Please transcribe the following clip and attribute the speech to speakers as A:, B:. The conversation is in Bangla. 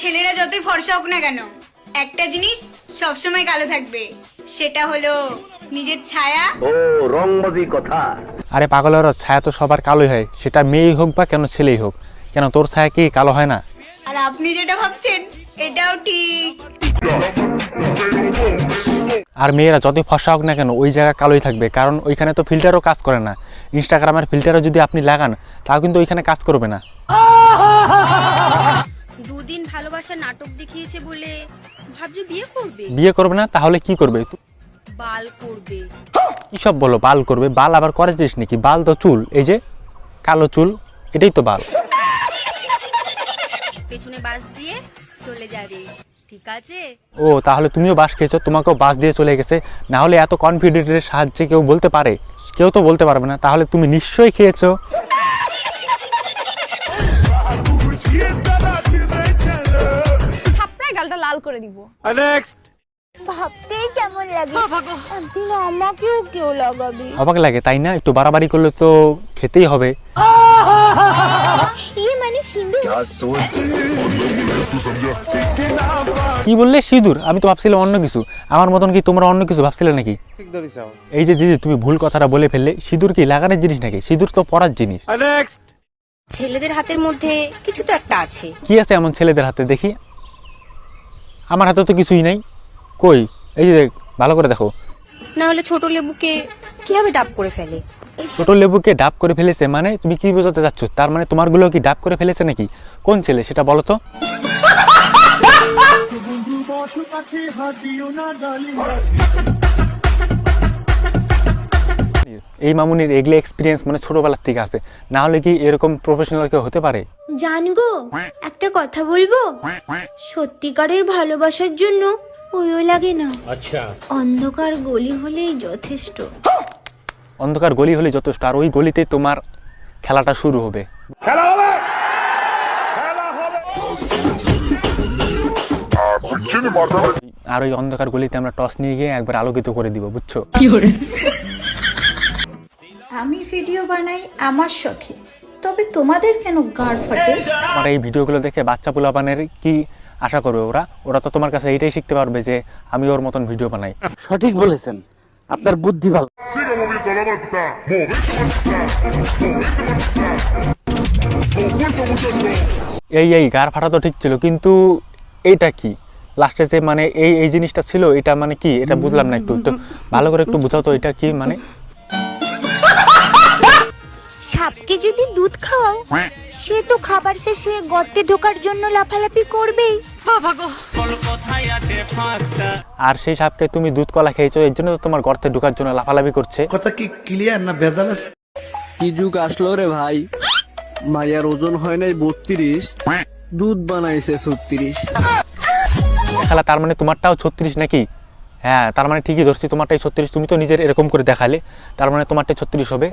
A: ছেলেরা যতই ফর্সা হোক না কেন একটা জিনিস সবসময় কালো থাকবে সেটা হলো নিজের ছায়া।
B: ও রংবাজি কথা।
C: আরে পাগলের ছায়া তো সবার কালোই হয় সেটা মেয়েই হোক বা কেন ছেলেই হোক কেন তোর ছায়া কি কালো হয় না?
A: আর আপনি যেটা ভাবছেন এটাও ঠিক।
C: আর মেয়েরা যতই ফসা হোক না কেন ওই জায়গা কালোই থাকবে কারণ ওইখানে তো ফিল্টারও কাজ করে না। ইনস্টাগ্রামের ফিল্টারও যদি আপনি লাগান তাও কিন্তু ওইখানে কাজ করবে না।
D: ভালোবাসার নাটক দেখিয়েছে বলে ভাবছ বিয়ে করবে?
C: বিয়ে করবে না তাহলে কি করবে? তু-
D: বাল করবে।
C: কি সব বলো বাল করবে? বাল আবার করে জিনিস নাকি? বাল তো চুল এই যে কালো চুল এটাই তো বাল।
D: পেছনে বাস দিয়ে চলে যাবে। ঠিক আছে?
C: ও তাহলে তুমিও বাস খেয়েছো তোমাকেও বাস দিয়ে চলে গেছে। না হলে এত কনফিডেন্টের সাহায্যে কেউ বলতে পারে? কেউ তো বলতে পারবে না তাহলে তুমি নিশ্চয়ই খেয়েছো।
E: লাল করে দিব।
F: ভাবতেই কেমন লাগে। একদিন আমাকেও কেউ লাগাবে।
C: অবাক লাগে তাই না? একটু বাড়াবাড়ি করলে তো খেতেই হবে।
F: ইয়ে মানে সিন্ধু
C: কি বললে? সিঁদুর? আমি তো ভাবছিলাম অন্য কিছু। আমার মতন কি তোমরা অন্য কিছু ভাবছিলে নাকি? এই যে দিদি তুমি ভুল কথাটা বলে ফেললে। সিঁদুর কি লাগানোর জিনিস নাকি? সিঁদুর তো পরার জিনিস।
D: ছেলেদের হাতের মধ্যে কিছু তো একটা আছে।
C: কি আছে এমন ছেলেদের হাতে? দেখি। আমার হাতে তো কিছুই নাই। কই? এই যে দেখ, ভালো করে দেখো।
D: না হলে ছোট লেবুকে কীভাবে ডাব করে ফেলে?
C: ছোট লেবুকে ডাব করে ফেলেছে মানে তুমি কি বোঝাতে চাচ্ছ? তার মানে তোমারগুলো কি ডাব করে ফেলেছে নাকি? কোন ছেলে সেটা বলো তো? এই মামুনির এগুলো এক্সপিরিয়েন্স মানে ছোটবেলার থেকে আছে। না হলে কি এরকম প্রফেশনাল কেউ হতে পারে?
F: জানগো একটা কথা বলব? সত্যিকারের ভালোবাসার জন্য ওইও লাগে না। আচ্ছা। অন্ধকার গলি হলেই যথেষ্ট।
C: অন্ধকার গলি হলে যথেষ্ট আর ওই গলিতে তোমার খেলাটা শুরু হবে। খেলা হবে! আর ওই অন্ধকার গলিতে আমরা টস নিয়ে গিয়ে একবার আলোকিত করে দিব বুঝছ?
G: আমি ভিডিও বানাই আমার শখে। তবে তোমাদের কেন গাড় ফাটে?
C: আমার এই ভিডিওগুলো দেখে বাচ্চা পোলাপানের কি আশা করবে ওরা? ওরা তো তোমার কাছে এইটাই শিখতে পারবে যে আমি ওর মতন ভিডিও বানাই।
B: সঠিক বলেছেন। আপনার বুদ্ধি ভালো।
C: এই এই গার ফাটা তো ঠিক ছিল কিন্তু এইটা কি? লাস্টে যে মানে এই এই জিনিসটা ছিল এটা মানে কি? এটা বুঝলাম না একটু একটু ভালো করে একটু বুঝাও তো এটা কি মানে?
F: সাপকে যদি দুধ খাওয়াও সে তো খাবার শেষে গর্তে ঢোকার জন্য লাফালাফি করবেই।
C: আর সেই সাপকে তুমি দুধ কলা খেয়েছো এর জন্য তো তোমার গর্তে ঢোকার জন্য লাফালাফি করছে।
H: কথা কি ক্লিয়ার না ভেজাল আছে?
I: কি যুগ আসলো রে ভাই? মাইয়ার ওজন হয় নাই বত্রিশ দুধ বানাইছে ছত্রিশ।
C: খেলা তার মানে তোমারটাও ছত্রিশ নাকি? হ্যাঁ তার মানে ঠিকই ধরছি তোমারটাই ছত্রিশ। তুমি তো নিজের এরকম করে দেখালে তার মানে তোমারটাই ছত্রিশ হবে।